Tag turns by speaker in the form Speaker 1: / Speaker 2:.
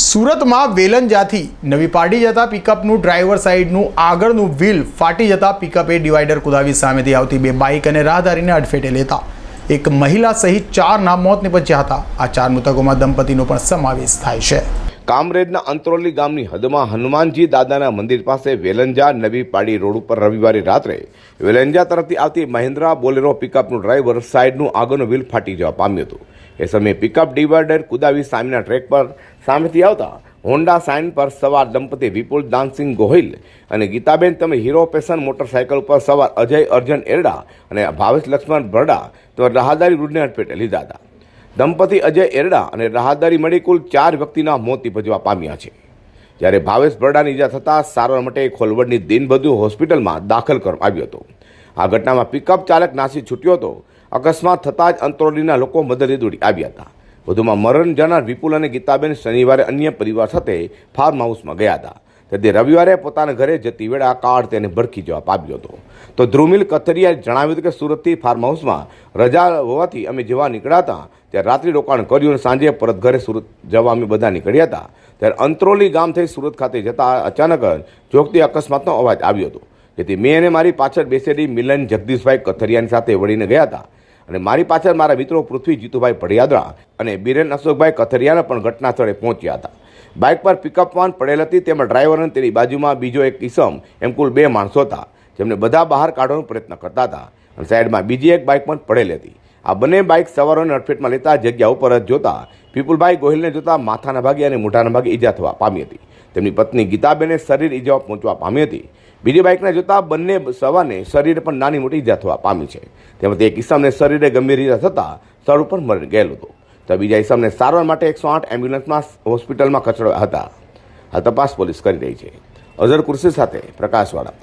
Speaker 1: સુરતમાં વેલંજાથી નવી પાડી જતા પિકઅપનું ડ્રાઈવર સાઈડનું આગળનું વ્હીલ ફાટી જતા પિકઅપે ડિવાઈડર કુદાવી સામેથી આવતી બે બાઇક અને રાહદારીને અડફેટે લેતા. એક મહિલા સહિત ચારના મોત નિપજ્યા હતા. આ ચાર મૃતકોમાં દંપતીનો પણ સમાવેશ થાય છે.
Speaker 2: કામરેજના અંતરોલી ગામની હદમાં હનુમાનજી દાદાના મંદિર પાસે વેલંજા નવી પાડી રોડ ઉપર રવિવારે રાત્રે વેલંજા તરફથી આવતી મહિન્દ્રા બોલેરો પિકઅપનું ડ્રાઈવર સાઈડનું આગળનું વ્હીલ ફાટી જવા પામ્યું હતું. એ સમયે પિકઅપ ડિવાઈડર કુદાવી સામેના ટ્રેક પર સામેથી આવતા હોન્ડા સાઇન પર સવાર દંપતી વિપુલ દાનસિંહ ગોહિલ અને ગીતાબેન તમે હીરો પેશન મોટરસાયકલ પર સવાર અજય અર્જન એરડા અને ભાવેશ લક્ષ્મણ ભરડા તો રાહદારી રૂડને અડફેટે લીધા હતા. દંપતી અજય એરડા અને રાહદારી મળી કુલ ચાર વ્યક્તિના મોત નિપજવા પામ્યા છે. જ્યારે ભાવેશ ભરડાની ઈજા થતાં સારવાર માટે ખોલવડની દિનબધુ હોસ્પિટલમાં દાખલ કરવામાં આવ્યો હતો. આ ઘટનામાં પિકઅપ ચાલક નાસી છૂટ્યો હતો. અકસ્માત થતાં જ અંત્રોલીના લોકો મદદે દોડી આવ્યા હતા. વધુમાં મરણ જનાર વિપુલ અને ગીતાબેન શનિવારે અન્ય પરિવાર સાથે ફાર્મ હાઉસમાં ગયા હતા. તેથી રવિવારે પોતાના ઘરે જતી વેળા કાર તેને ભડકી જવાબ આપ્યો હતો. તો ધ્રુમિલ કથરિયાએ જણાવ્યું હતું કે સુરતથી ફાર્મ હાઉસમાં રજા હોવાથી અમે જવા નીકળ્યા હતા, ત્યારે રાત્રિ રોકાણ કર્યું અને સાંજે પરત ઘરે સુરત જવા અમે બધા નીકળ્યા હતા. ત્યારે અંત્રોલી ગામ થઈ સુરત ખાતે જતા અચાનક જ જોગતી અકસ્માતનો અવાજ આવ્યો હતો. જેથી મેં અને મારી પાછળ બેસેલી મિલન જગદીશભાઈ કથરિયાની સાથે વળીને ગયા હતા. અને મારી પાછળ મારા મિત્રો પૃથ્વી જીતુભાઈ પડિયાદરા અને બિરેન અશોકભાઈ કથરિયાના પણ ઘટના સ્થળે પહોંચ્યા હતા. બાઇક પર પિકઅપ વાન પડેલ હતી, તેમાં ડ્રાઈવર અને તેની બાજુમાં બીજો એક કિસમ એમ કુલ બે માણસો હતા, જેમને બધા બહાર કાઢવાનો પ્રયત્ન કરતા હતા અને સાઈડમાં બીજી એક બાઇક પણ પડેલી હતી. આ બંને બાઇક સવારોને અડફેટમાં લેતા જગ્યા ઉપર જ જોતા પીપુલભાઈ ગોહિલને જોતા માથાના ભાગે અને મોઢાના ભાગે ઈજા થવા પામી હતી. તેમની પત્ની ગીતાબેને શરીર ઇજાઓ પહોંચવા પામી હતી. બીજી બાઇકને જોતા બંને સવારને શરીરે પણ નાની મોટી ઈજા થવા પામી છે. તેમાંથી એક ઇસમને શરીરે ગંભીર ઇજા થતાં સ્થળ ઉપર મરી ગયેલો હતો. તો બીજા ઇસમને સારવાર માટે એકસો આઠ એમ્બ્યુલન્સમાં હોસ્પિટલમાં ખસેડ્યા હતા. આ તપાસ પોલીસ કરી રહી છે. અઝર કુર્સી સાથે પ્રકાશવાળા